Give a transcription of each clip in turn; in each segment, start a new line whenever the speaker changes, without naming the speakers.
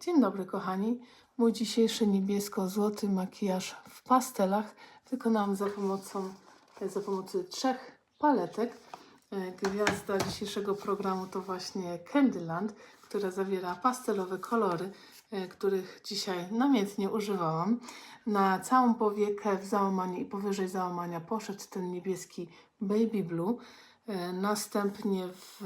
Dzień dobry kochani. Mój dzisiejszy niebiesko-złoty makijaż w pastelach wykonałam za pomocą, za pomocą trzech paletek. E, Gwiazda dzisiejszego programu to właśnie Candyland, która zawiera pastelowe kolory, e, których dzisiaj namiętnie używałam. Na całą powiekę w załamanie i powyżej załamania poszedł ten niebieski baby blue. E, Następnie w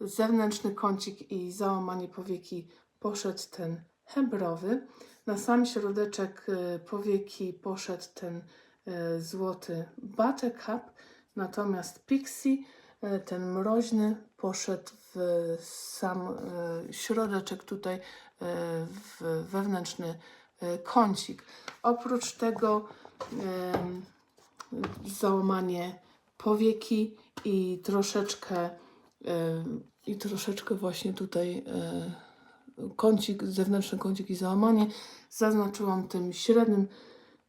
zewnętrzny kącik i załamanie powieki poszedł ten hebrowy. Na sam środeczek e, powieki poszedł ten e, złoty buttercup. Natomiast pixie, e, ten mroźny, poszedł w sam środeczek tutaj, w wewnętrzny kącik. Oprócz tego załamanie powieki i troszeczkę i troszeczkę właśnie tutaj kącik, zewnętrzny kącik i załamanie zaznaczyłam tym średnim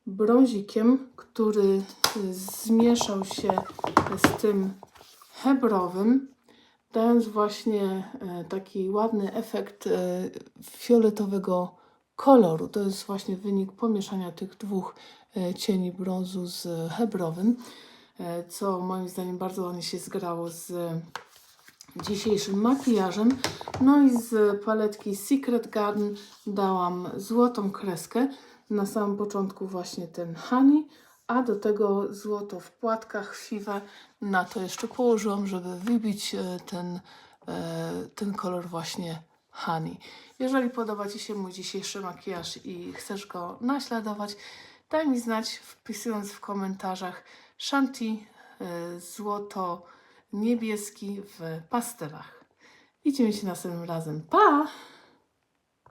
brązikiem, który e, zmieszał się z tym hebrowym, dając właśnie e, taki ładny efekt e, fioletowego koloru. To jest właśnie wynik pomieszania tych dwóch cieni brązu z hebrowym, co moim zdaniem bardzo ładnie się zgrało z dzisiejszym makijażem. No i z paletki Secret Garden dałam złotą kreskę. Na samym początku właśnie ten honey, a do tego złoto w płatkach fiwe. Na to jeszcze położyłam, żeby wybić e, ten, e, ten kolor właśnie honey. Jeżeli podoba Ci się mój dzisiejszy makijaż i chcesz go naśladować, daj mi znać wpisując w komentarzach Shanti e, złoto niebieski w pastelach. Widzimy się następnym razem. Pa!